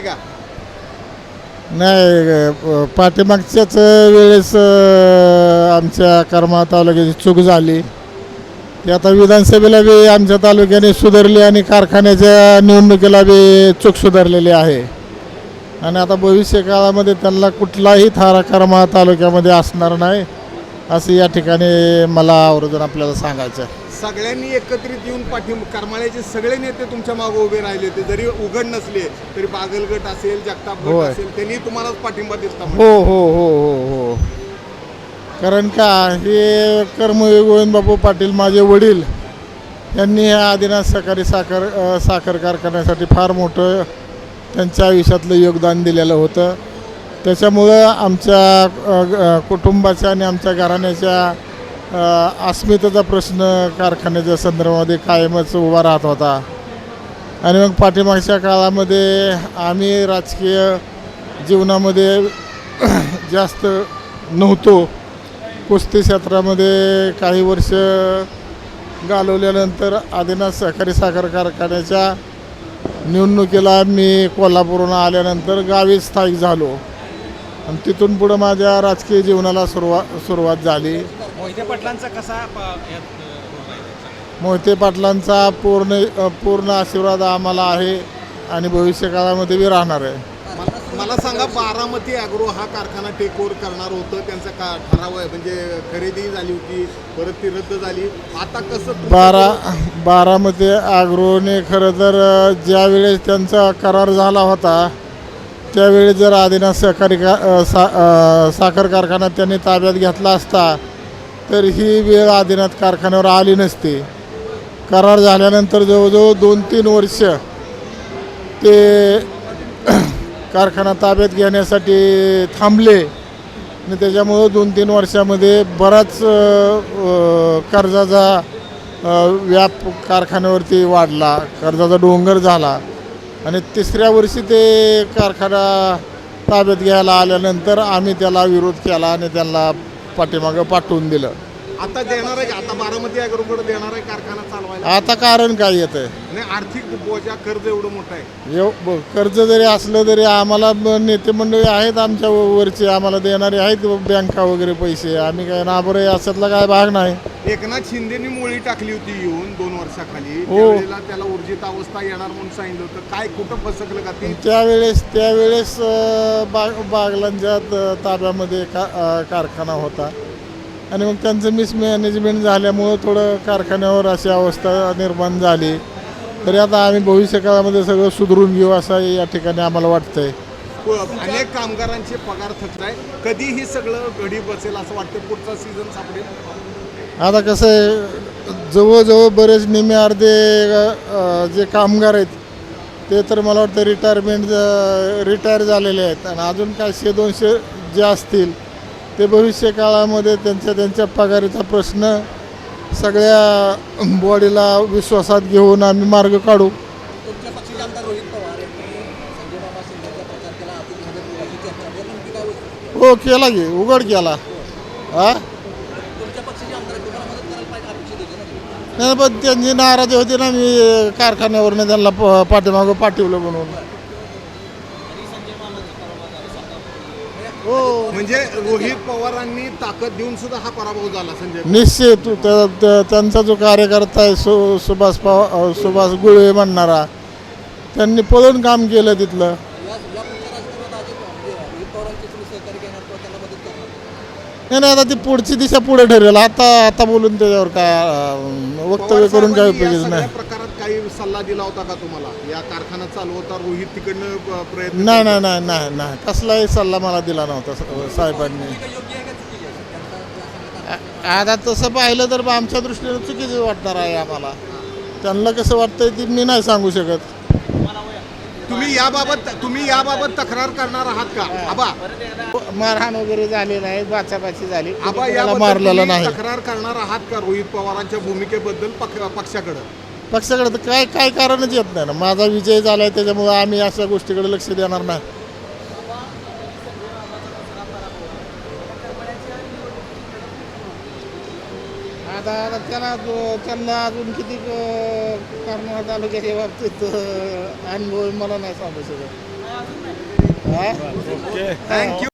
आहे का? नाही पाठीमागच्याच वेळेस आमच्या कर्मा तालुक्याची चूक झाली. ती आता विधानसभेला बी आमच्या तालुक्याने सुधारली आणि कारखान्याच्या निवडणुकीला बी चूक सुधारलेली आहे. आणि आता भविष्य काळामध्ये त्यांना कुठलाही थारा कर्मा तालुक्यामध्ये असणार नाही असं या ठिकाणी मला आवर्जून आपल्याला सांगायचं आहे. सगळ्यांनी एकत्रित येऊन पाठी करमाळ्याचे सगळे नेते तुमच्या मागे उभे राहिले होते. जरी उघड नसले तरी बागलगट असेल जगताप गट होय. असेल त्यांनी तुम्हालाच पाठिंबा दिसता हो हो हो हो हो. कारण का हे कर्मवीर गोविंदबाबू पाटील माझे वडील यांनी ह्या आदिनाथ सहकारी साखर अ, साखर कारखान्यासाठी फार मोठं त्यांच्या आयुष्यातलं योगदान दिलेलं होतं. त्याच्यामुळं आमच्या अ, ग- अ, कुटुंबाच्या आणि आमच्या घराण्याच्या अस्मितेचा प्रश्न कारखान्याच्या संदर्भामध्ये कायमच उभा राहत होता. आणि मग पाठीमागच्या काळामध्ये आम्ही राजकीय जीवनामध्ये जास्त नव्हतो. कुस्ती क्षेत्रामध्ये काही वर्ष घालवल्यानंतर आदिनाथ सहकारी साखर कारखान्याच्या निवडणुकीला मी कोल्हापूरहून आल्यानंतर गावी स्थायिक झालो. आणि तिथून पुढं माझ्या राजकीय जीवनाला सुरुवात सुरुवात झाली. मोहिते पाटलांचा कसा? मोहिते पाटलांचा पूर्ण पूर्ण आशीर्वाद आम्हाला आहे आणि भविष्य काळामध्ये बी राहणार आहे. मला- सांगा बारामती अॅग्रो हा कारखाना टेक ओव्हर करणार होतं त्यांचा का ठराव आहे? म्हणजे खरेदी झाली होती परत ती रद्द झाली. आता कसं बारा बारामती आग्रोने खरं तर ज्यावेळेस त्यांचा करार झाला होता त्यावेळी जर आदिनाथ सहकारी का सा साखर कारखाना त्यांनी ताब्यात घेतला असता तर ही वेळ आदिनाथ कारखान्यावर आली नसती. करार झाल्यानंतर जवळजवळ दोन तीन वर्ष ते कारखाना ताब्यात घेण्यासाठी थांबले. आणि त्याच्यामुळं दोन तीन वर्षामध्ये बराच कर्जाचा व्याप कारखान्यावरती वाढला. कर्जाचा डोंगर झाला. आणि तिसऱ्या वर्षी ते कारखाना ताब्यात घ्यायला आल्यानंतर आम्ही त्याला विरोध केला आणि त्यांना पाठीमागं पाठवून दिलं. आता देणार आहे का? आता बारामती अॅग्रोकडे देणार आहे कारखाना चालवायला? आता कारण काय येतं आहे नाही आर्थिक बोजा कर्ज एवढं मोठं आहे. एव ब- कर्ज जरी असलं तरी आम्हाला ब- नेते मंडळी आहेत आमच्या व- वरचे. आम्हाला देणारे आहेत बँका वगैरे पैसे. आम्ही काय नाबरे अशातला काय भाग नाही. एकनाथ शिंदेनी मुळी टाकली होती येऊन दोन वर्षाखाली. हो. त्यावेळेला त्याला ऊर्जित अवस्था येणार म्हणून सांगितलं होतं. काय कुठं फसकलं का ते? त्यावेळेस त्यावेळेस अ, बाग बागलांच्या त- ताब्यामध्ये का अ, कारखाना होता. आणि मग त्यांचं मिसमॅनेजमेंट झाल्यामुळं थोडं कारखान्यावर अशी अवस्था निर्माण झाली. तरी आता आम्ही भविष्य काळामध्ये सगळं सुधरून घेऊ असं या ठिकाणी आम्हाला वाटतंय. प- अनेक कामगारांचे पगार थकलाय. कधी ही सगळं घडी बसेल असं वाटतं पुढचा सीझन सापडेल. आता कसं आहे जवळजवळ बरेच निमे अर्धे जे कामगार आहेत ते तर मला वाटतं रिटायरमेंट रिटायर झालेले आहेत. आणि अजून काय शे दोनशे जे असतील ते भविष्य काळामध्ये त्यांच्या त्यांच्या पगारीचा प्रश्न सगळ्या बॉडीला विश्वासात घेऊन आम्ही मार्ग काढू. हो केला की उघड केला. हा तुमच्या पक्षाचे आमदार आहेत, तुम्हाला मदत करायला पाहिजे अपेक्षित होते ना नाही पण त्यांची नाराजी होती ना मी कारखान्यावरनं त्यांना प- पाठीमागं पाठवलं म्हणून. हो म्हणजे रोहित पवारांनी ताकद देऊन सुद्धा हा पराभव झाला संजय निश्चित. त्या- त्या- त्यांचा जो कार्यकर्ता आहे सु सुभाष पवार सुभाष गुळे म्हणणारा त्यांनी पळून काम केलं तिथलं या या पुढच्या राजकारणात अजित म्हणजे रोहित पवारांचे तुम्ही सहकार्य घेणार किंवा त्यांना मदत करणार नाही नाही आता ती पुढची दिशा पुढे ठरेल. आता आता बोलून त्याच्यावर काय वक्तव्य करून काय उपयोग नाही. प्रकारात काही सल्ला दिला होता का तुम्हाला? या कारखाना चालवता रोहित तिकडनं प्रयत्न नाही. नाही नाही नाही नाही. कसलाही सल्ला मला दिला नव्हता साहेबांनी. आता तसं पाहिलं तर आमच्या दृष्टीनं चुकीचं वाटणार आहे आम्हाला. त्यांना कसं वाटतंय ती मी नाही सांगू शकत. तुम्ही याबाबत तुम्ही याबाबत तक्रार करणार आहात का? आबा. मारहाण वगैरे झाली नाही बाचाबाची झाली. आबा कोणाला मारलेलं नाही. तक्रार करणार आहात का रोहित पवारांच्या भूमिकेबद्दल पक्ष- पक्षाकडे? पक्षाकडे तर काय काय कारणच येत नाही ना. माझा विजय झालाय त्याच्यामुळे आम्ही अशा गोष्टीकडे लक्ष देणार नाही. आता आता त्याला त्यांना अजून किती करणार तालुक्याच्या बाबतीत अं, अनुभव मला नाही सांगू शकत. हा? ओके. थँक्यू